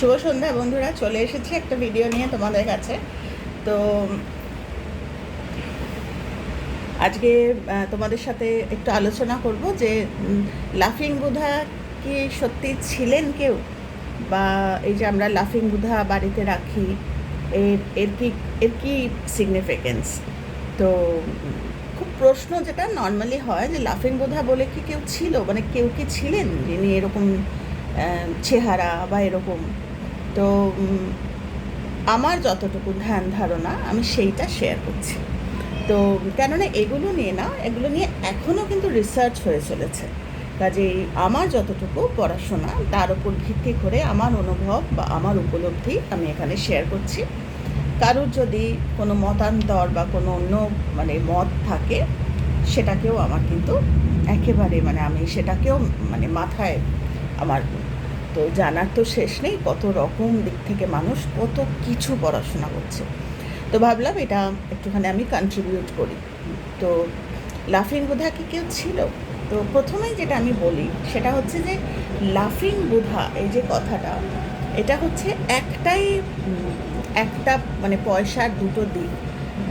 শুভ সন্ধ্যা বন্ধুরা, চলে এসেছি একটা ভিডিও নিয়ে তোমাদের কাছে। তো, আজকে তোমাদের সাথে একটু আলোচনা করব যে লাফিং বুধা কি সত্যি ছিলেন কেউ? বা এই যে আমরা লাফিং বুধা বাড়িতে রাখি এর এর কি এর কি সিগনিফিকেন্স তো, খুব প্রশ্ন যেটা নর্মালি হয় যে লাফিং বুধা বলে কি কেউ ছিল? মানে কেউ কি ছিলেন যিনি এরকম চেহারা বা এরকম? তো আমার যতটুকু ধ্যান ধারণা, আমি সেইটা শেয়ার করছি। তো, কেননা এগুলো নিয়ে না, এগুলো নিয়ে এখনও কিন্তু রিসার্চ হয়ে চলেছে। কাজেই আমার যতটুকু পড়াশোনা, তার উপর ভিত্তি করে আমার অনুভব বা আমার উপলব্ধি আমি এখানে শেয়ার করছি। কারোর যদি কোনো মতান্তর বা কোনো অন্য মানে মত থাকে, সেটাকেও আমার কিন্তু একেবারে মানে আমি সেটাকেও মানে মাথায় আমার তো জানার তো শেষ নেই, কত রকম দিক থেকে মানুষ, কত কিছু পড়াশোনা করছে। তো ভাবলাম এটা একটুখানি আমি কন্ট্রিবিউট করি। তো লাফিং বুধা কি কেউ ছিল? তো প্রথমেই যেটা আমি বলি, সেটা হচ্ছে যে লাফিং বুধা, এই যে কথাটা, এটা হচ্ছে একটাই, একটা মানে পয়সার দুটো দিক।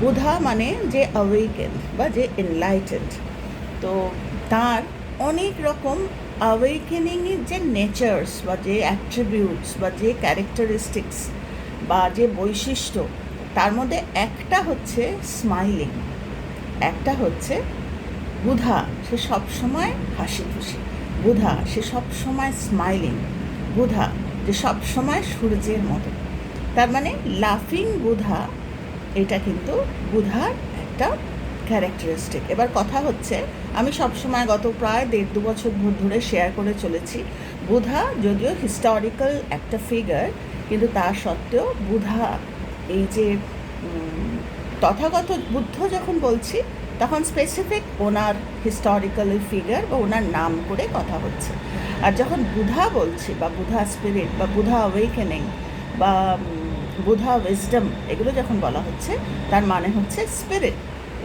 বুধা মানে যে অ্যাওয়েকেন বা যে এনলাইটেন্ড তো তার অনেক রকম অ্যাওয়েকেনিংয়ের যে নেচার্স বা যে অ্যাট্রিবিউটস বা যে ক্যারেক্টারিস্টিক্স বা যে বৈশিষ্ট্য, তার মধ্যে একটা হচ্ছে স্মাইলিং একটা হচ্ছে বুধা, সে সবসময় হাসি খুশি বুধা, সে সবসময় স্মাইলিং বুধা, যে সবসময় সূর্যের মতো। তার মানে লাফিং বুধা, এটা কিন্তু বুধার একটা ক্যারেক্টারিস্টিক এবার কথা হচ্ছে, আমি সবসময় গত প্রায় দেড় দু বছর ধরে শেয়ার করে চলেছি। বুধা যদিও হিস্টোরিক্যাল একটা ফিগার কিন্তু তা সত্ত্বেও বুধা এই যে তথাগত বুদ্ধ যখন বলছি, তখন স্পেসিফিক ওনার হিস্টোরিক্যাল ফিগার বা ওনার নাম করে কথা হচ্ছে। আর যখন বুধা বলছি বা বুধা স্পিরিট বা বুধা অ্যাওয়েকেনিং বা বুধা উইজডম এগুলো যখন বলা হচ্ছে, তার মানে হচ্ছে স্পিরিট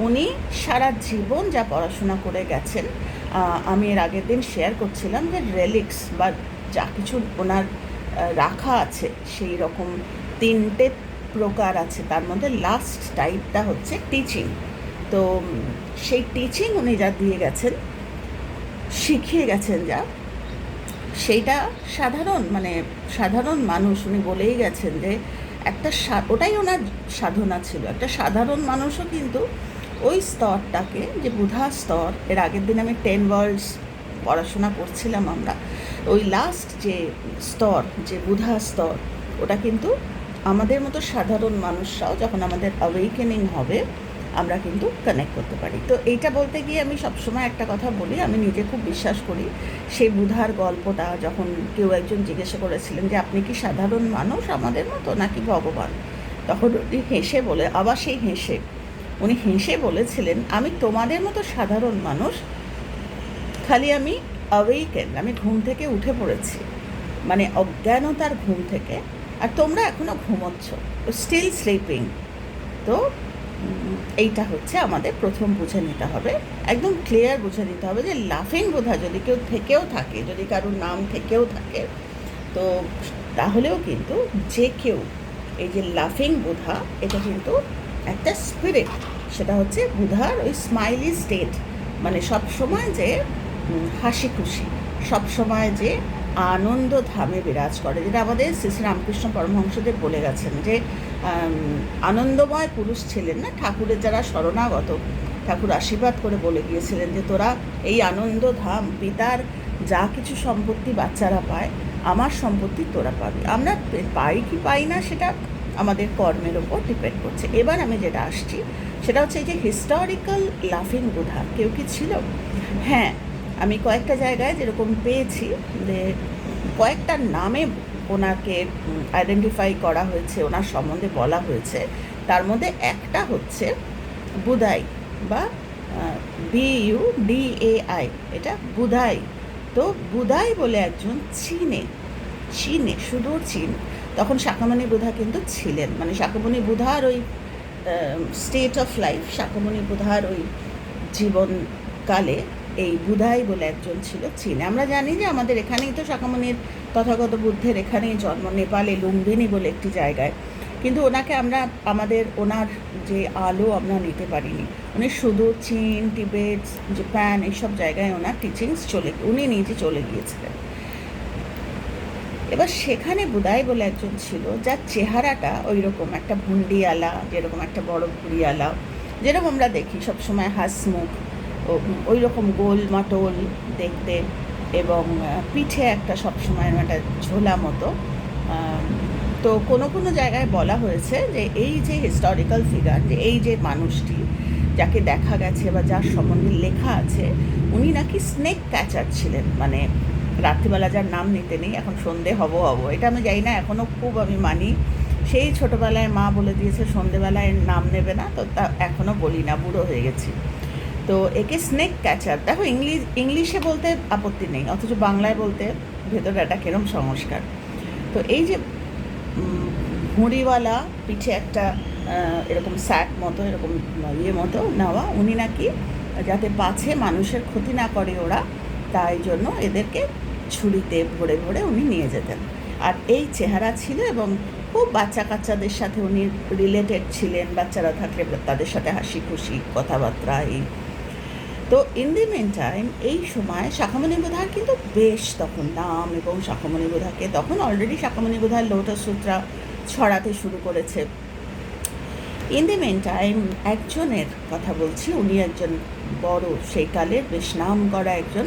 উনি সারা জীবন যা পড়াশোনা করে গেছেন আমি এর আগের দিন শেয়ার করছিলাম যে রেলিক্স বা যা কিছু ওনার রাখা আছে, সেই রকম তিনটে প্রকার আছে। তার মধ্যে লাস্ট টাইপটা হচ্ছে টিচিং তো সেই টিচিং উনি যা দিয়ে গেছেন, শিখিয়ে গেছেন যা, সেইটা সাধারণ মানে সাধারণ মানুষ, উনি বলেই গেছেন যে একটা ওটাই ওনার সাধনা ছিল। একটা সাধারণ মানুষও কিন্তু ওই স্তরটাকে, যে বুধা স্তর, এর আগের দিন আমি টেন ওয়ার্ল্ডস পড়াশোনা করছিলাম আমরা, ওই লাস্ট যে স্তর, যে বুধা স্তর, ওটা কিন্তু আমাদের মতো সাধারণ মানুষরাও যখন আমাদের অ্যাওয়েকেনিং হবে, আমরা কিন্তু কানেক্ট করতে পারি। তো এইটা বলতে গিয়ে আমি সবসময় একটা কথা বলি, আমি নিজে খুব বিশ্বাস করি, সেই বুধার গল্পটা যখন কেউ একজন জিজ্ঞাসা করেছিলেন যে, আপনি কি সাধারণ মানুষ আমাদের মতো নাকি ভগবান? তখন হেসে বলে, আবার সেই হেসে। উনি হেসে বলেছিলেন, আমি তোমাদের মতো সাধারণ মানুষ, খালি আমি অ্যাওয়েকেন আমি ঘুম থেকে উঠে পড়েছি। মানে অজ্ঞানতার ঘুম থেকে। আর তোমরা এখনও ঘুমোচ্ছ। স্টিল স্লিপিং তো এইটা হচ্ছে আমাদের প্রথম বুঝে নিতে হবে। একদম ক্লিয়ার বুঝে নিতে হবে যে লাফিং বোধা যদি কেউ থেকেও থাকে, যদি কারোর নাম থেকেও থাকে, তো তাহলেও কিন্তু যে কেউ এই যে লাফিং বোধা এটা কিন্তু একটা স্পিরিট সেটা হচ্ছে বুধার ওই স্মাইলি স্টেট মানে সব সময় যে হাসি খুশি সব সময় যে আনন্দ ধামে বিরাজ করে। যেটা আমাদের শ্রী রামকৃষ্ণ পরমহংসদেব বলে গেছেন যে আনন্দময় পুরুষ ছিলেন না, ঠাকুরের যারা শরণাগত, ঠাকুর আশীর্বাদ করে বলে গিয়েছিলেন যে, তোরা এই আনন্দ ধাম, পিতার যা কিছু সম্পত্তি বাচ্চারা পায়, আমার সম্পত্তি তোরা পাবি। আমরা পাই কি পাই না, সেটা আমাদের কর্মের ওপর ডিপেন্ড করছে। এবার আমি যেটা আসছি, সেটা হচ্ছে এই যে হিস্টোরিক্যাল লাফিং বুধা, কেউ কি ছিল? হ্যাঁ আমি কয়েকটা জায়গায় যেরকম পেয়েছি যে কয়েকটা নামে ওনাকে আইডেন্টিফাই করা হয়েছে, ওনার সম্বন্ধে বলা হয়েছে। তার মধ্যে একটা হচ্ছে বুদাই বা B U D A I এটা বুধাই। তো বুধাই বলে একজন চীনে চীনে, সুদূর চীন। তখন শাকামণি বুধা কিন্তু ছিলেন। মানে শাকামণি বুধার ওই স্টেট অফ লাইফ শাকামণি বুধার ওই জীবনকালে এই বুধাই বলে একজন ছিল চীনে। আমরা জানি যে আমাদের এখানেই তো শাকামণির তথাগত বুদ্ধের এখানেই জন্ম, নেপালে লুম্বিনী বলে একটি জায়গায়। কিন্তু ওনাকে আমরা, আমাদের ওনার যে আলো আমরা নিতে পারিনি। উনি শুধু চীন, টিবেট, জাপান, এইসব জায়গায় ওনার টিচিংস চলে, উনি নিজে চলে গিয়েছিলেন। এবার সেখানে বুদাই বলে একজন ছিল, যার চেহারাটা ওই রকম একটা ভুন্ডিয়ালা, যেরকম একটা বড় ভুড়িয়ালা, যেরকম আমরা দেখি সবসময় হাসমুখ ওই রকম গোল মাটোল দেখতে এবং পিঠে একটা সবসময় একটা ঝোলা মতো। তো কোনো কোনো জায়গায় বলা হয়েছে যে এই যে হিস্টোরিক্যাল ফিগার যে এই যে মানুষটি যাকে দেখা গেছে বা যার সম্বন্ধে লেখা আছে, উনি নাকি স্নেক ক্যাচার ছিলেন। মানে রাত্রিবেলা যার নাম নিতে নেই এখন সন্ধে হব হব। এটা আমি জানি না এখনও খুব আমি মানি। সেই ছোটোবেলায় মা বলে দিয়েছে সন্ধেবেলায় নাম নেবে না তো তা এখনও বলি না বুড়ো হয়ে গেছি। তো একে স্নেক ক্যাচার দেখো ইংলিশ ইংলিশে বলতে আপত্তি নেই অথচ বাংলায় বলতে ভেতরে একটা কিরম সংস্কার। তো এই যে উম, ভুঁড়িওয়ালা পিঠে একটা এরকম স্যাক মতো এরকম ইয়ে মতো নেওয়া উনি নাকি যাতে পাছে মানুষের ক্ষতি না করে ওরা তাই জন্য এদেরকে ছুরিতে ভরে ভরে উনি নিয়ে যেতেন। আর এই চেহারা ছিল এবং খুব বাচ্চা কাচ্চাদের সাথে উনি রিলেটেড ছিলেন, বাচ্চারা থাকলে তাদের সাথে হাসি খুশি কথাবার্তা, এই। তো ইন দি মেন টাইম এই সময় শাখামণি বোধার কিন্তু বেশ তখন নাম এবং শাখামণি বোধাকে তখন অলরেডি শাখামণি বোধার লোটাস সূত্রা ছড়াতে শুরু করেছে। ইন দি মেন টাইম একজনের কথা বলছি, উনি একজন বড়, সেই কালের বেশ নাম করা একজন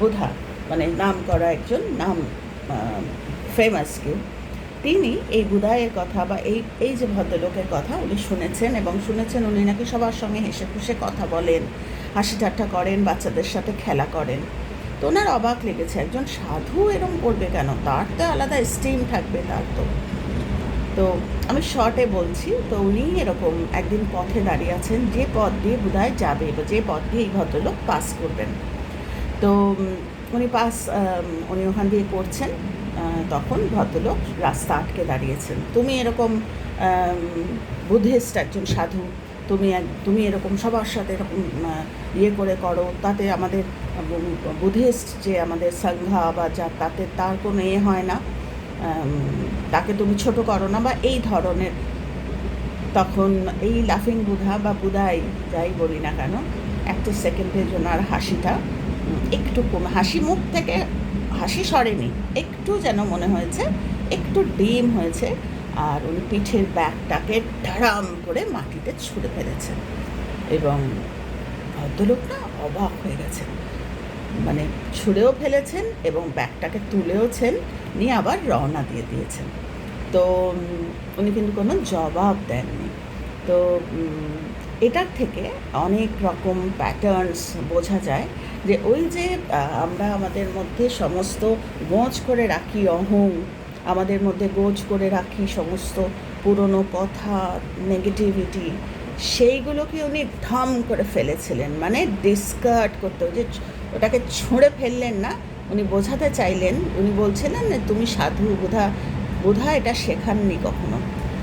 বোধা মানে নাম করা একজন নাম ফেমাস কেউ। তিনি এই বুধায়ের কথা বা এই এই যে ভদ্রলোকের কথা উনি শুনেছেন এবং শুনেছেন উনি নাকি সবার সঙ্গে হেসে খুশে কথা বলেন, হাসি ঠাট্টা করেন, বাচ্চাদের সাথে খেলা করেন। তো ওনার অবাক লেগেছে, একজন সাধু এরম করবে কেন? তার তো আলাদা স্টিম থাকবে তার তো। তো আমি শর্টে বলছি, তো উনি এরকম একদিন পথে দাঁড়িয়ে আছেন, যে পথ দিয়ে বোধহয় যাবে বা যে পথ দিয়ে এই ভদ্রলোক পাস করবেন। তো উনি পাস উনি ওখান দিয়ে করছেন তখন ভদ্রলোক রাস্তা আটকে দাঁড়িয়েছেন। তুমি এরকম বুদ্ধিস্ট একজন সাধু, তুমি এক, তুমি এরকম সবার সাথে এরকম ইয়ে করে করো, তাতে আমাদের বুদ্ধিস্ট যে আমাদের সংঘা বা যা, তাতে তার কোনো এ হয় না। তাকে তুমি ছোট করো না বা এই ধরনের, তখন এই লাফিং বুধা বা বুধাই যাই বলি না কেন, একটা সেকেন্ডের জন্য আর হাসিটা একটু কমে। হাসি মুখ থেকে হাসি সরেনি, একটু যেন মনে হয়েছে, একটু ডিম হয়েছে, আর উনি পিঠের ব্যাগটাকে ধারাম করে মাটিতে ছুঁড়ে ফেলেছেন এবং ভদ্রলোক না অবাক হয়ে গেছেন। মানে ছুঁড়েও ফেলেছেন এবং ব্যাগটাকে তুলেওছেন, নিয়ে আবার রওনা দিয়ে দিয়েছেন। তো উনি কিন্তু কোনো জবাব দেননি। তো এটার থেকে অনেক রকম প্যাটার্নস বোঝা যায় যে ওই যে আমরা আমাদের মধ্যে সমস্ত গোঁজ করে রাখি অহং, আমাদের মধ্যে গোজ করে রাখি সমস্ত পুরনো কথা নেগেটিভিটি সেইগুলোকে উনি ঢম করে ফেলেছিলেন। মানে ডিসকার্ড করতে যে ওটাকে ছুঁড়ে ফেললেন না, উনি বোঝাতে চাইলেন, উনি বলছিলেন তুমি সাধু বোধা বোধা এটা শেখাননি কখনো।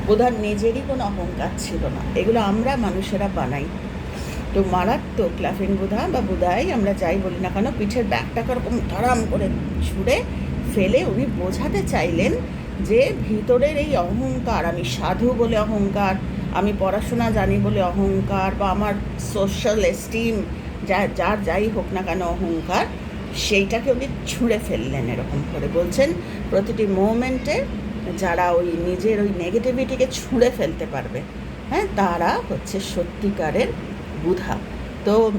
বোধার নিজেরই কোনো অহংকার ছিল না। এগুলো আমরা মানুষেরা বানাই। তো মারাত্মক লাফিং বুধা বা বুধাই আমরা যাই বলি না কেন, পিঠের ব্যাগটাকে ওরকম ধরাম করে ছুঁড়ে ফেলে উনি বোঝাতে চাইলেন যে ভিতরের এই অহংকার, আমি সাধু বলে অহংকার, আমি পড়াশোনা জানি বলে অহংকার, বা আমার সোশ্যাল এস্টিম যা, যার যাই হোক না কেন অহংকার, সেইটাকে উনি ছুঁড়ে ফেললেন এরকম করে বলছেন। প্রতিটি মোমেন্টে যারা ওই নিজের ওই নেগেটিভিটিকে ছুঁড়ে ফেলতে পারবে হ্যাঁ তারা হচ্ছে সত্যিকারের বুধা। তো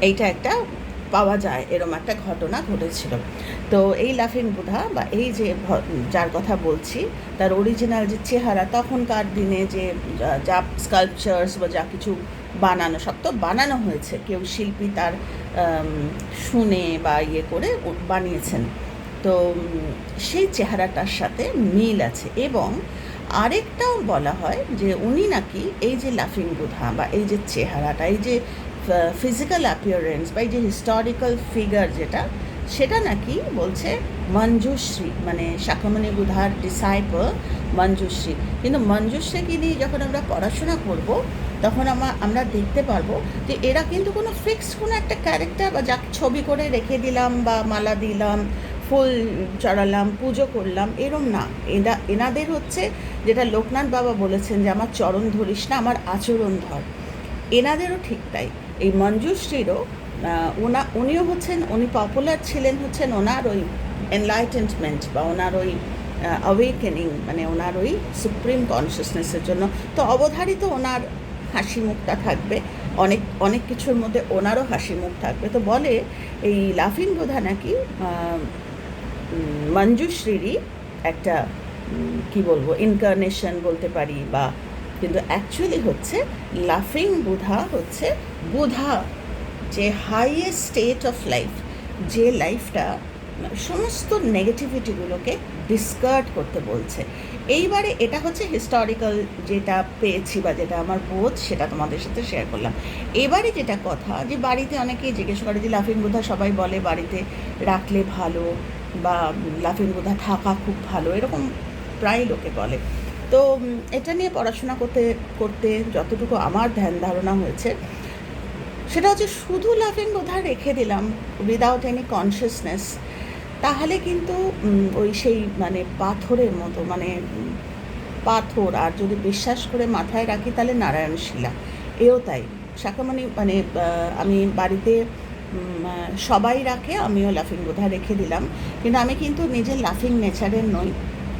এইটা একটা পাওয়া যায়, এরম একটা ঘটনা ঘটেছিল। তো এই লাফিং বুধা বা এই যে যার কথা বলছি, তার অরিজিনাল যে চেহারা, তখনকার দিনে যে যা- স্কাল্পচার্স বা যা কিছু বানানো, সব তো বানানো হয়েছে। কেউ শিল্পী তার শুনে বা ইয়ে করে বানিয়েছেন। তো সেই চেহারাটার সাথে মিল আছে এবং আরেকটাও বলা হয় যে উনি নাকি এই যে লাফিং বুধা বা এই যে চেহারাটা, এই যে ফিজিক্যাল অ্যাপিয়ারেন্স বা এই যে হিস্টোরিক্যাল ফিগার যেটা, সেটা নাকি বলছে মঞ্জুশ্রী মানে শাখামণি বুধার ডিসাইপল মঞ্জুশ্রী। কিন্তু মঞ্জুশ্রীকে নিয়ে যখন আমরা পড়াশোনা করব, তখন আমরা আমরা দেখতে পারব যে এরা কিন্তু কোনো ফিক্সড কোনো একটা ক্যারেক্টার বা যা ছবি করে রেখে দিলাম বা মালা দিলাম ফুল চড়ালাম পুজো করলাম, এরম না। এরা এনাদের হচ্ছে যেটা লোকনাথ বাবা বলেছেন যে, আমার চরণ ধরিস না, আমার আচরণ ধর। এনাদেরও ঠিক তাই। এই মঞ্জুশ্রীরও ওনা, উনিও হচ্ছেন, উনি পপুলার ছিলেন হচ্ছেন ওনার ওই এনলাইটেনমেন্ট বা ওনার ওই অ্যাওয়েকেনিং মানে ওনার ওই সুপ্রিম কনসিয়াসনেসের জন্য। তো অবধারিত ওনার হাসি মুখটা থাকবে, অনেক অনেক কিছুর মধ্যে ওনারও হাসি মুখ থাকবে। তো বলে এই লাফিং বোধা নাকি মঞ্জুশ্রীরই একটা কি বলব ইনকারনেশন বলতে পারি বা, কিন্তু অ্যাকচুয়ালি হচ্ছে লাফিং বুধা হচ্ছে বুধা যে হাইয়েস্ট স্টেট অফ লাইফ যে লাইফটা সমস্ত নেগেটিভিটিগুলোকে ডিসকার্ড করতে বলছে। এইবারে এটা হচ্ছে হিস্টোরিক্যাল যেটা পেয়েছি বা যেটা আমার বোধ, সেটা তোমাদের সাথে শেয়ার করলাম। এবারে যেটা কথা, যে বাড়িতে অনেকেই জিজ্ঞেস করে যে লাফিং বুধা সবাই বলে বাড়িতে রাখলে ভালো বা লাফিং বোধা থাকা খুব ভালো, এরকম প্রায় লোকে বলে। তো এটা নিয়ে পড়াশোনা করতে করতে যতটুকু আমার ধ্যান ধারণা হয়েছে, সেটা হচ্ছে শুধু লাফিং বোধা রেখে দিলাম উইদাউট এনি কনসিয়াসনেস তাহলে কিন্তু ওই সেই মানে পাথরের মতো মানে পাথর আর যদি বিশ্বাস করে মাথায় রাখি তাহলে নারায়ণ শিলা এও তাই। শাকামণি মানে আমি বাড়িতে সবাই রাখে, আমিও লাফিং বোধা রেখে দিলাম। কিন্তু আমি কিন্তু নিজের লাফিং নেচারের নই।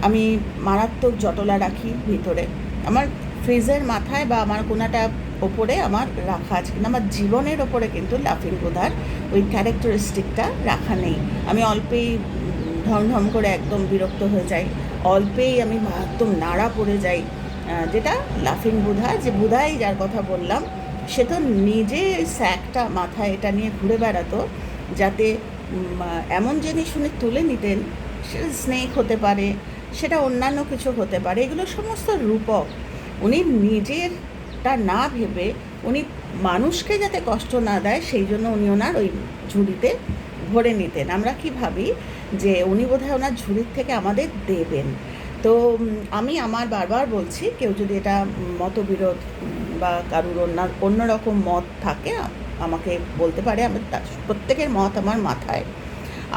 আমি মারাত্মক জটলা রাখি ভিতরে। আমার ফ্রিজের মাথায় বা আমার কোনাটা ওপরে আমার রাখা আছে কিন্তু আমার জীবনের ওপরে কিন্তু লাফিং বোধার ওই ক্যারেক্টারিস্টিকটা রাখা নেই। আমি অল্পেই ঢমঢম করে একদম বিরক্ত হয়ে যাই। অল্পেই আমি একদম নাড়া পড়ে যাই। যেটা লাফিং বুধা যে বুধাই যার কথা বললাম। সে তো নিজে স্যাকটা মাথায় এটা নিয়ে ঘুরে বেড়াতো, যাতে এমন জিনিস উনি তুলে নিতেন সেটা স্নেক হতে পারে, সেটা অন্যান্য কিছু হতে পারে, এগুলো সমস্ত রূপক। উনি নিজেরটা না ভেবে, উনি মানুষকে যাতে কষ্ট না দেয়, সেই জন্য উনি ওনার ওই ঝুড়িতে ভরে নিতেন। আমরা কি ভাবি যে উনি বোধহয় ওনার ঝুড়ির থেকে আমাদের দেবেন। তো আমি আমার বারবার বলছি, কেউ যদি এটা মতবিরোধ বা কারুর অন্য, অন্যরকম মত থাকে, আমাকে বলতে পারে, আমি প্রত্যেকের মত আমার মাথায়।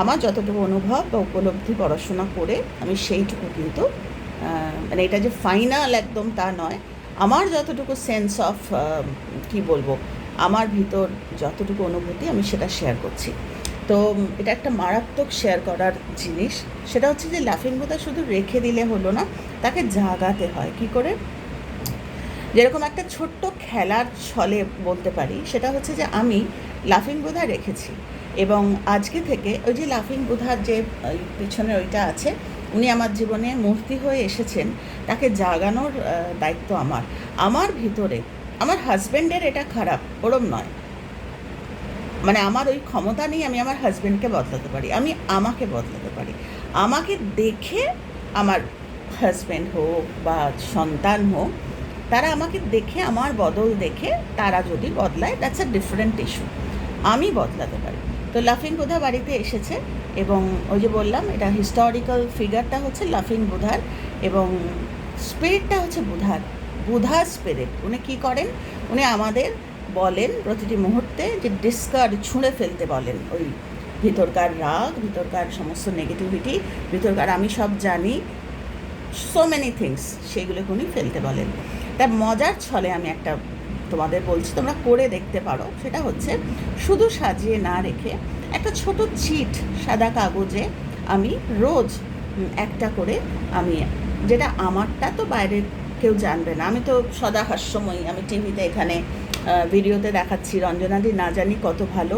আমার যতটুকু অনুভব বা উপলব্ধি পড়াশোনা করে, আমি সেইটুকু কিন্তু মানে এটা যে ফাইনাল একদম তা নয়। আমার যতটুকু সেন্স অফ কি বলব, আমার ভিতর যতটুকু অনুভূতি আমি সেটা শেয়ার করছি। তো এটা একটা মারাত্মক শেয়ার করার জিনিস। সেটা হচ্ছে যে লাফিং বোধা শুধু রেখে দিলে হলো না, তাকে জাগাতে হয়। কি করে? যেরকম একটা ছোট্ট খেলার ছলে বলতে পারি, সেটা হচ্ছে যে আমি লাফিং বোধা রেখেছি। এবং আজকে থেকে ওই যে লাফিং বোধার যে পিছনে ওইটা আছে, উনি আমার জীবনে মূর্তি হয়ে এসেছেন, তাকে জাগানোর দায়িত্ব আমার। আমার ভিতরে, আমার হাজব্যান্ডের এটা খারাপ, ওরম নয়। মানে আমার ওই ক্ষমতা নেই, আমি আমার হাজব্যান্ডকে বদলাতে পারি, আমি আমাকে বদলাতে পারি। আমাকে দেখে আমার হাজব্যান্ড হোক বা সন্তান হোক তারা আমাকে দেখে, আমার বদল দেখে তারা যদি বদলায় দ্যাটস আ ডিফারেন্ট ইস্যু আমি বদলাতে পারি। তো লাফিং বুধা বাড়িতে এসেছে এবং ওই যে বললাম, এটা হিস্টোরিক্যাল ফিগারটা হচ্ছে লাফিং বুধার এবং স্পিরিটটা হচ্ছে বুধার। বুধার স্পিরিট উনি কী করেন? উনি আমাদের বলেন প্রতিটি মুহূর্তে যে ডিসকার্ড ছুঁড়ে ফেলতে বলেন। ওই ভিতরকার রাগ, ভিতরকার সমস্ত নেগেটিভিটি ভিতরকার আমি সব জানি সো মেনি থিংস সেগুলোকে উনি ফেলতে বলেন। তার মজার ছলে আমি একটা তোমাদের বলছি, তোমরা করে দেখতে পারো। সেটা হচ্ছে শুধু সাজিয়ে না রেখে একটা ছোট চিট সাদা কাগজে আমি রোজ একটা করে আমি, যেটা আমারটা তো বাইরের কেউ জানবে না। আমি তো সদা হাস্যময়ী আমি টিভিতে এখানে ভিডিওতে দেখাচ্ছি। রঞ্জনাদি না জানি কত ভালো।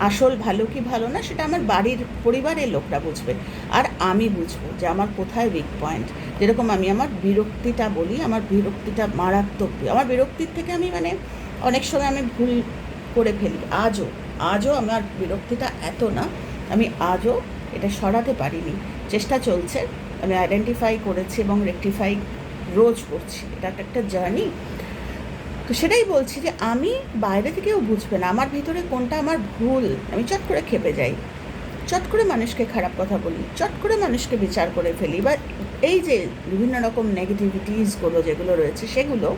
আসল ভালো কি ভালো না, সেটা আমার বাড়ির পরিবারের লোকরা বুঝবে। আর আমি বুঝব যে আমার কোথায় উইক পয়েন্ট যেরকম আমি আমার বিরক্তিটা বলি, আমার বিরক্তিটা মারাত্মক। আমার বিরক্তির থেকে আমি মানে অনেক সময় আমি ভুল করে ফেলি। আজও আজও আমার বিরক্তিটা এত না, আমি আজও এটা সরাতে পারিনি। চেষ্টা চলছে, আমি আইডেন্টিফাই করেছি এবং রেকটিফাই রোজ করছি। এটা একটা একটা জার্নি তো সেটাই বলছি যে আমি বাইরে থেকেও বুঝবে না, আমার ভিতরে কোনটা আমার ভুল, আমি চট করে খেপে যাই। চট করে মানুষকে খারাপ কথা বলি, চট করে মানুষকে বিচার করে ফেলি, বা এই যে বিভিন্ন রকম নেগেটিভিটিসগুলো যেগুলো রয়েছে সেগুলো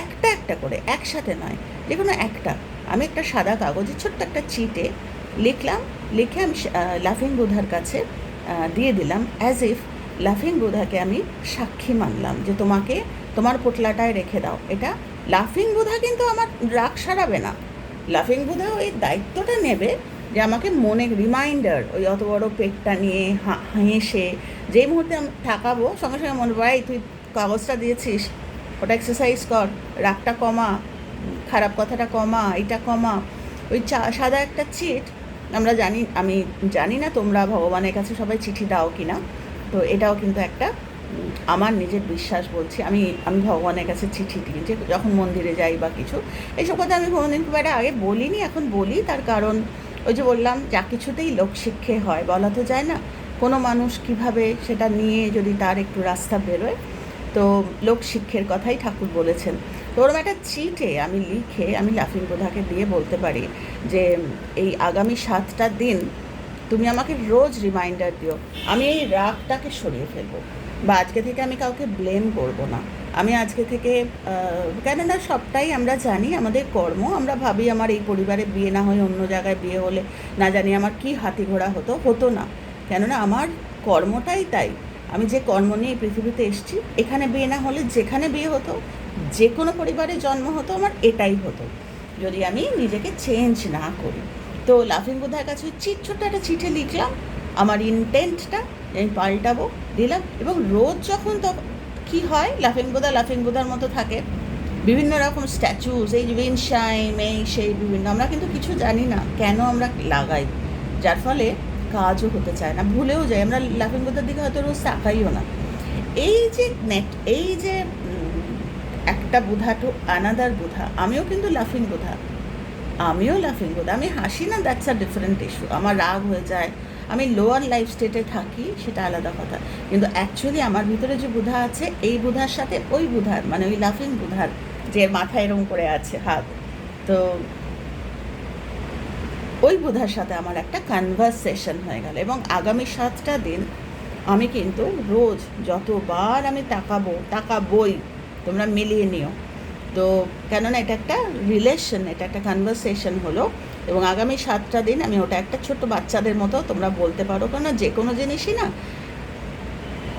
একটা একটা করে, একসাথে নয়, যে কোনো একটা। আমি একটা সাদা কাগজে ছোট্ট একটা চিটে লিখলাম, লিখে আমি লাফিং বুধার কাছে দিয়ে দিলাম অ্যাজ ইফ লাফিং বুধাকে আমি সাক্ষী মানলাম যে তোমাকে তোমার পোটলাটায় রেখে দাও। এটা লাফিং বুধা কিন্তু আমার রাগ সারাবে না। লাফিং বুধা ওই দায়িত্বটা নেবে যে আমাকে মনে রিমাইন্ডার ওই অত বড় পেটটা নিয়ে হেসে যেই মুহূর্তে আমি থাকাবো, সঙ্গে সঙ্গে মনে ভাই, তুই কাগজটা দিয়েছিস, ওটা এক্সারসাইজ কর, রাগটা কমা, খারাপ কথাটা কমা এটা কমা। ওই চা, সাদা একটা চিট আমরা জানি, আমি জানি না তোমরা ভগবানের কাছে সবাই চিঠি দাও কি না তো এটাও কিন্তু একটা আমার নিজের বিশ্বাস বলছি, আমি আমি ভগবানের কাছে চিঠি দিই যে যখন মন্দিরে যাই বা কিছু, এইসব কথা আমি কোনোদিন খুব একটা আগে বলিনি, এখন বলি। তার কারণ ওই যে বললাম, যা কিছুতেই লোকশিক্ষে হয়, বলা তো যায় না। কোনো মানুষ কীভাবে সেটা নিয়ে যদি তার একটু রাস্তা বেরোয়, তো লোকশিক্ষের কথাই ঠাকুর বলেছেন। তো ওরকম একটা চিটে আমি লিখে আমি লাফিং বোধাকে দিয়ে বলতে পারি যে, এই আগামী সাতটা দিন তুমি আমাকে রোজ রিমাইন্ডার দিও। আমি এই রাগটাকে সরিয়ে ফেলব। বা আজকে থেকে আমি কাউকে ব্লেম করব না। আমি আজকে থেকে কেননা সবটাই আমরা জানি, আমাদের কর্ম। আমরা ভাবি আমার এই পরিবারে বিয়ে না হয়ে অন্য জায়গায় বিয়ে হলে না জানি আমার কি হাতি ঘোড়া হতো হতো না। কেননা আমার কর্মটাই তাই। আমি যে কর্ম নিয়ে পৃথিবীতে এসেছি, এখানে বিয়ে না হলে যেখানে বিয়ে হতো, যে কোনো পরিবারে জন্ম হতো, আমার এটাই হতো। যদি আমি নিজেকে চেঞ্জ না করি। তো লাফিং বোধার কাছে ছোট্ট একটা চিঠে লিখলাম, আমার ইন্টেন্টটা আমি পাল্টাবো, দিলাম। এবং রোজ যখন তখন কী হয়? লাফিং বোধা লাফিং বোধার মতো থাকে। বিভিন্ন রকম স্ট্যাচুস এই উইনশাইম এই সেই বিভিন্ন। আমরা কিন্তু কিছু জানি না কেন আমরা লাগাই। যার ফলে কাজও হতে চায় না, ভুলেও যাই। আমরা লাফিং বোধার দিকে হয়তো রোজ তাকাইও না। এই যে নেট এই যে একটা বোধা টু আনাদার বোধা, আমিও কিন্তু লাফিং বোধা আমিও লাফিং বোধা আমি হাসি না দ্যাটস আ ডিফারেন্ট ইস্যু আমার রাগ হয়ে যায় আমি লোয়ার লাইফ স্টেটে থাকি, সেটা আলাদা কথা। কিন্তু অ্যাকচুয়ালি আমার ভিতরে যে বুধা আছে, এই বুধার সাথে ওই বুধার মানে ওই লাফিং বুধার যে মাথায় এরম করে আছে, হাত, তো ওই বুধার সাথে আমার একটা কনভারসেশন হয়ে গেল। এবং আগামী সাতটা দিন আমি কিন্তু রোজ যতবার আমি তাকাবো, তাকাবই, তোমরা মিলিয়ে নিও। তো কেননা এটা একটা রিলেশন এটা একটা কনভারসেশন হলো। এবং আগামী সাতটা দিন আমি ওটা একটা ছোট্ট বাচ্চাদের মতো তোমরা বলতে পারো কেন যে কোনো জিনিসই না।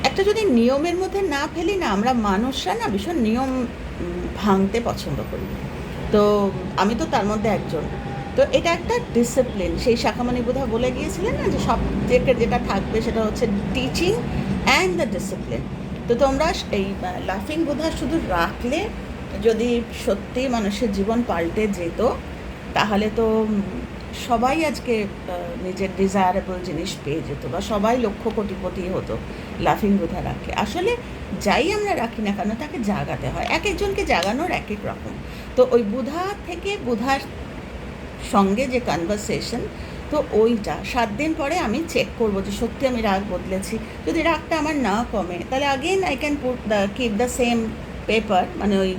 একটা যদি নিয়মের মধ্যে না ফেলি না, আমরা মানুষরা না ভীষণ নিয়ম ভাঙতে পছন্দ করি। তো আমি তো তার মধ্যে একজন। তো এটা একটা ডিসিপ্লিন সেই শাখামণি বোধহয় বলে গিয়েছিলেন না যে সব যেটা থাকবে সেটা হচ্ছে টিচিং অ্যান্ড দ্য ডিসিপ্লিন তো তোমরা এই লাফিং বোধহয় শুধু রাখলে যদি সত্যি মানুষের জীবন পাল্টে যেত তাহলে তো সবাই আজকে নিজের ডিজায়ারেবল জিনিস পেয়ে যেত বা সবাই লক্ষ কোটিপতি হতো লাফিং বুধা রাখলে আসলে যাই আমরা রাখি না কেন, তাকে জাগাতে হয়। এক একজনকে জাগানোর এক এক রকম। তো ওই বুধা থেকে বুধার সঙ্গে যে কনভারসেশন তো ওইটা সাত দিন পরে আমি চেক করব যে সত্যি আমি রাগ বদলেছি। যদি রাগটা আমার না কমে, তাহলে again I can put the keep the same paper মানে ওই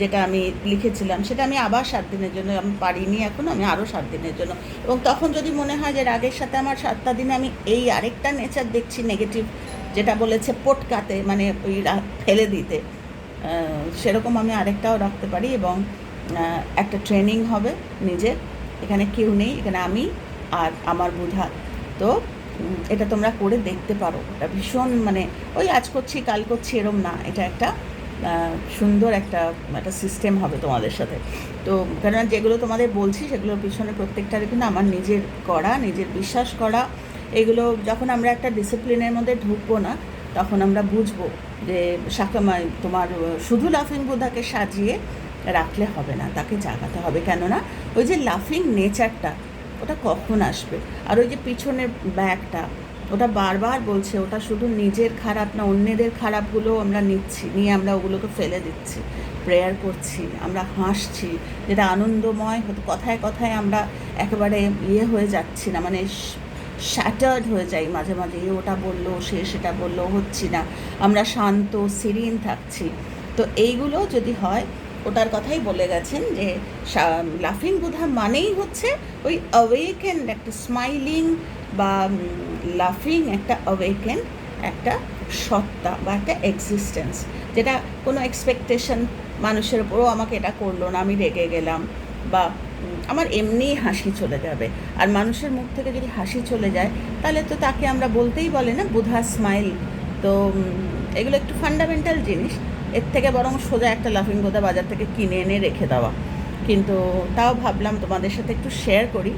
যেটা আমি লিখেছিলাম, সেটা আমি আবার সাত দিনের জন্য আমি পারিনি এখন, আমি আরও সাত দিনের জন্য। এবং তখন যদি মনে হয় যে রাগের সাথে আমার সাতটা দিনে আমি এই আরেকটা নেচার দেখছি নেগেটিভ যেটা বলেছে পটকাতে মানে ওই ফেলে দিতে সেরকম আমি আরেকটাও রাখতে পারি এবং একটা ট্রেনিং হবে নিজের এখানে কেউ নেই, এখানে আমি আর আমার বুধা তো এটা তোমরা করে দেখতে পারো। এটা ভীষণ মানে ওই আজ করছি, কাল করছি, এরম না। এটা একটা সুন্দর একটা একটা সিস্টেম হবে তোমাদের সাথে। তো কেননা যেগুলো তোমাদের বলছি, সেগুলোর পিছনে প্রত্যেকটার কিন্তু আমার নিজের করা, নিজের বিশ্বাস করা, এগুলো যখন আমরা একটা ডিসিপ্লিনের মধ্যে ঢুকবো না, তখন আমরা বুঝব যে শাকামাই তোমার শুধু লাফিং বুধাকে সাজিয়ে রাখলে হবে না, তাকে জাগাতে হবে। কেননা ওই যে লাফিং নেচারটা ওটা কখন আসবে? আর ওই যে পিছনের ব্যাগটা ওটা বারবার বলছে, ওটা শুধু নিজের খারাপ না, অন্যদের খারাপগুলো আমরা নিচ্ছি, নিয়ে আমরা ওগুলোকে ফেলে দিচ্ছি প্রেয়ার করছি, আমরা হাসছি, যেটা আনন্দময় হতো, কথায় কথায় আমরা একেবারে ইয়ে হয়ে যাচ্ছি না মানে শ্যাটার্ড হয়ে যাই মাঝে মাঝে ওটা বলল, সে সেটা বলল, হচ্ছি না, আমরা শান্ত সিরিন থাকছি। তো এইগুলো যদি হয়, ওটার কথাই বলে গেছেন যে লাফিং বুধা মানেই হচ্ছে ওই অওয়েকেন একটা স্মাইলিং বা লাফিং একটা অওয়েকেন একটা সত্তা বা একটা এক্সিস্টেন্স যেটা কোনো এক্সপেকটেশন মানুষের উপরও আমাকে এটা করল না, আমি রেগে গেলাম বা আমার এমনিই হাসি চলে যাবে। আর মানুষের মুখ থেকে যদি হাসি চলে যায়, তাহলে তো তাকে আমরা বলতেই বলে না, বুধা স্মাইল তো এগুলো একটু ফান্ডামেন্টাল জিনিস, এর থেকে বরং সোজা একটা লাফিং বোধা বাজার থেকে কিনে এনে রেখে দেওয়া। কিন্তু তাও ভাবলাম তোমাদের সাথে একটু শেয়ার করি।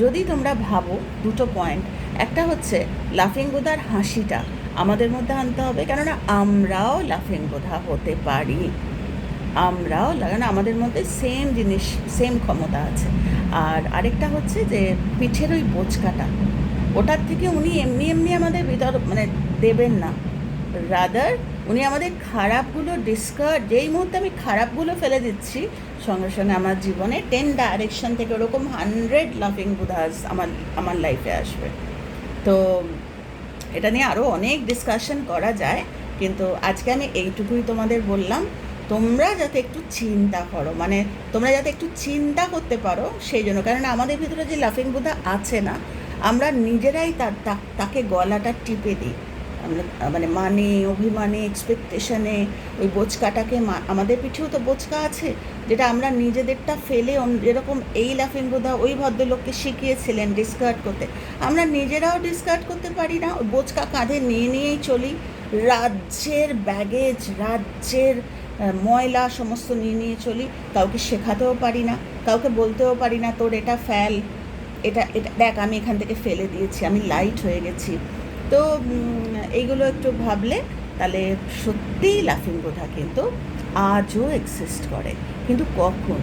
যদি তোমরা ভাবো দুটো পয়েন্ট একটা হচ্ছে লাফিং বোধার হাসিটা আমাদের মধ্যে আনতে হবে, কেননা আমরাও লাফিং বোধা হতে পারি। আমরাও লাগানো আমাদের মধ্যে সেম জিনিস সেম ক্ষমতা আছে। আর আরেকটা হচ্ছে যে পিঠের ওই বোচকাটা, ওটার থেকে উনি এমনি এমনি আমাদের ভিতর মানে দেবেন না। রাদার উনি আমাদের খারাপগুলো ডিসকার্ড যেই মুহূর্তে আমি খারাপগুলো ফেলে দিচ্ছি, সঙ্গে সঙ্গে আমার জীবনে টেন ডাইরেকশন থেকে ওরকম হান্ড্রেড লাফিং বুধাস আমার আমার লাইফে আসবে। তো এটা নিয়ে আরও অনেক ডিসকাশন করা যায়, কিন্তু আজকে আমি এইটুকুই তোমাদের বললাম। তোমরা যাতে একটু চিন্তা করো মানে তোমরা যাতে একটু চিন্তা করতে পারো সেই জন্য। কারণ আমাদের ভিতরে যে লাফিং বুধা আছে না, আমরা নিজেরাই তার তাকে গলাটা টিপে দিই। মানে মানে অভিমানে এক্সপেকটেশনে ওই বোচকাটাকে আমাদের পিঠেও তো বোচকা আছে, যেটা আমরা নিজেদেরটা ফেলে যেরকম এই লাফিং বোধা ওই ভদ্রলোককে শিখিয়েছিলেন ডিসকার্ড করতে। আমরা নিজেরাও ডিসকার্ড করতে পারি না, ওই বোচকা কাঁধে নিয়ে নিয়েই চলি। রাজ্যের ব্যাগেজ রাজ্যের ময়লা সমস্ত নিয়ে নিয়ে চলি, কাউকে শেখাতেও পারি না, কাউকে বলতেও পারি না, তোর এটা ফেল, এটা এটা, দেখ, আমি এখান থেকে ফেলে দিয়েছি, আমি লাইট হয়ে গেছি। তো এইগুলো একটু ভাবলে তাহলে সত্যিই লাফিং বোধা কিন্তু আজও এক্সিস্ট করে। কিন্তু কখন?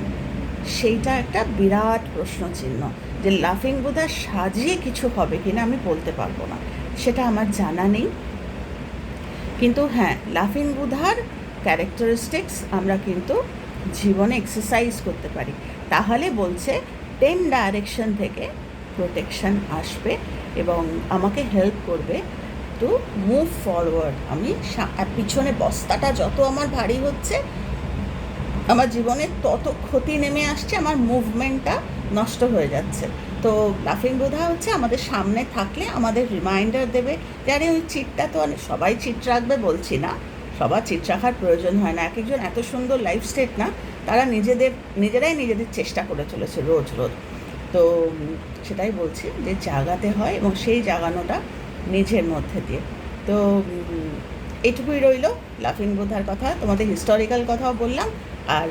সেইটা একটা বিরাট প্রশ্ন চিহ্ন যে লাফিং বোধা সাজিয়ে কিছু হবে কিনা আমি বলতে পারব না। সেটা আমার জানা নেই। কিন্তু হ্যাঁ লাফিং বুধার ক্যারেক্টারিস্টিক্স আমরা কিন্তু জীবনে এক্সারসাইজ করতে পারি। তাহলে বলছে টেন ডাইরেকশন থেকে প্রোটেকশন আসবে। এবং আমাকে হেল্প করবে টু মুভ ফরওয়ার্ড আমি পিছনে বস্তাটা যত আমার ভারী হচ্ছে, আমার জীবনে তত ক্ষতি নেমে আসছে, আমার মুভমেন্টটা নষ্ট হয়ে যাচ্ছে। তো লাফিং বোধা হচ্ছে আমাদের সামনে থাকলে আমাদের রিমাইন্ডার দেবে যে, আরে, ওই চিটটা তো সবাই চিট রাখবে বলছি না। সবার চিট রাখার প্রয়োজন হয় না। এক একজন এত সুন্দর লাইফ স্টেট না, তারা নিজেদের, নিজেরাই নিজেদের চেষ্টা করে চলেছে রোজ রোজ। তো সেটাই বলছি যে জাগাতে হয় এবং সেই জাগানোটা নিজের মধ্যে দিয়ে। তো এইটুকুই রইল লাফিং বোধার কথা। তোমাদের হিস্টোরিক্যাল কথাও বললাম আর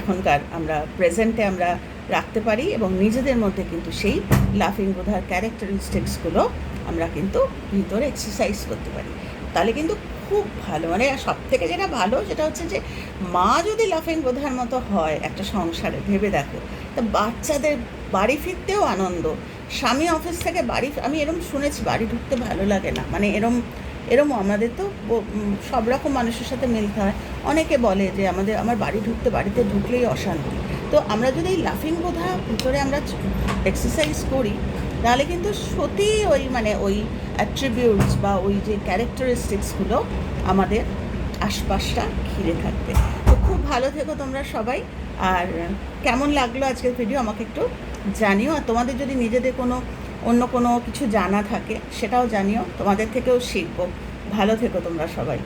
এখনকার আমরা প্রেজেন্টে আমরা রাখতে পারি এবং নিজেদের মধ্যে কিন্তু সেই লাফিং বোধার ক্যারেক্টারিস্টিক্সগুলো আমরা কিন্তু ভিতরে এক্সারসাইজ করতে পারি। তাহলে কিন্তু খুব ভালো। মানে সব থেকে যেটা ভালো সেটা হচ্ছে যে, মা যদি লাফিং বোধার মতো হয় একটা সংসারে, ভেবে দেখো, তা বাচ্চাদের বাড়ি ফিরতেও আনন্দ। স্বামী অফিস থেকে বাড়ি আমি এরম শুনেছি, বাড়ি ঢুকতে ভালো লাগে না। মানে এরম এরম আমাদের তো সব রকম মানুষের সাথে মিলতে হয়। অনেকে বলে যে আমাদের, আমার বাড়ি ঢুকতে, বাড়িতে ঢুকলেই অশান্তি। তো আমরা যদি এই লাফিং বোধা ভিতরে আমরা এক্সারসাইজ করি, তাহলে কিন্তু সত্যি ওই মানে ওই অ্যাট্রিবিউটস বা ওই যে ক্যারেক্টারিস্টিক্সগুলো আমাদের আশপাশটা ঘিরে থাকবে। তো খুব ভালো থেকো তোমরা সবাই। আর কেমন লাগল আজকের ভিডিও আমাকে একটু জানিও, আর তোমাদের যদি নিজেদের কোনো, অন্য কোনো কিছু জানা থাকে, সেটাও জানিও। তোমাদের থেকেও শিখব। ভালো থেকো তোমরা সবাই।